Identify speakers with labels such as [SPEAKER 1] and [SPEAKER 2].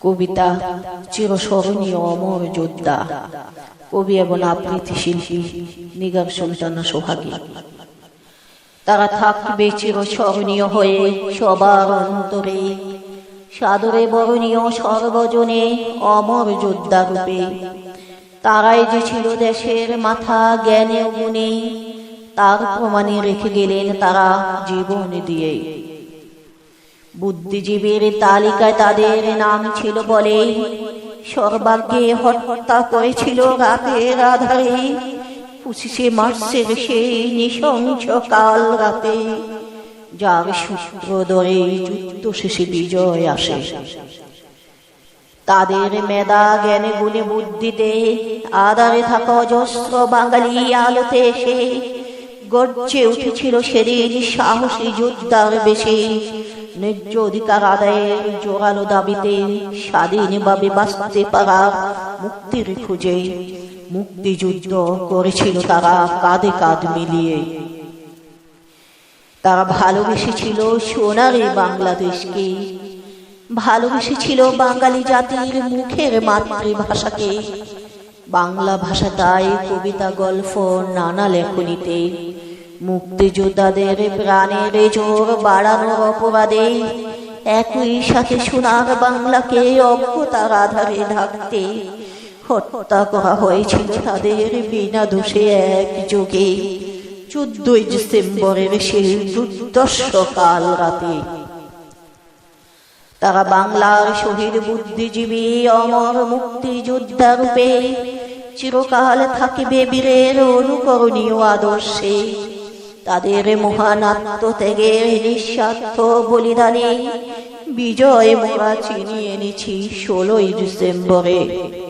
[SPEAKER 1] কবিতা চিরস্মরণীয় অমর যোদ্ধা। কবি এবং আবৃত্তি শিল্পী নিগম সুলতানা সোহাগী। তারা থাকবে চিরস্মরণীয় হয়ে সবার অন্তরে। সাদরে বরণীয় সর্বজনে অমর যোদ্ধা রূপে। তারাই যে ছিল দেশের মাথা, জ্ঞানে গুণে, তার প্রমাণে রেখে গেলেন তারা জীবন দিয়ে বুদ্ধিজীবীর তালিকায় তাদের নাম ছিল বলে সর্বাগ্যে হত্যা করেছিল রাতের আধারে পঁচিশে মার্চের সেই নৃশংস কাল রাতে, যার সূত্র ধরে যুদ্ধ শেষে বিজয় আসে। তাদের মেধা জ্ঞানে গুণে বুদ্ধিতে আধারে থাকা অজস্র বাঙালি আলোতে এসে গর্জে উঠেছিল সেদিন সাহসী যোদ্ধার বেশি। ন্যায্য অধিকার আদায়ের জোরালো দাবিতে স্বাধীনভাবে বাঁচতে পারা মুক্তির খুঁজে মুক্তিযুদ্ধ করেছিল তারা কাঁধে কাঁধ মিলিয়ে। তারা ভালোবেসেছিল সোনারে বাংলাদেশকে, ভালোবেসেছিল বাঙালি জাতির মুখের মাতৃভাষাকে। বাংলা ভাষা তাই কবিতা, গল্প, নানা লেখনীতে মুক্তিযোদ্ধাদের প্রাণের জোর বাড়ানোর অপরাধে একই সাথে সোনার বাংলাকে অজ্ঞতার আধারে ঢাকতে হত্যা করা হয়েছিল তাদের বিনা দোষে এক যোগে। চোদ্দই ডিসেম্বরের সেই দুর্দশ কাল রাতে। তারা বাংলার শহীদ বুদ্ধিজীবী অমর মুক্তিযোদ্ধা রূপে চিরকাল থাকিবে বীরের অনুকরণীয় আদর্শে। তাদের মহান থেকে নিঃস্বার্থ বলিদানে বিজয় মোরা চিনিয়ে এনেছি ষোলোই ডিসেম্বরে।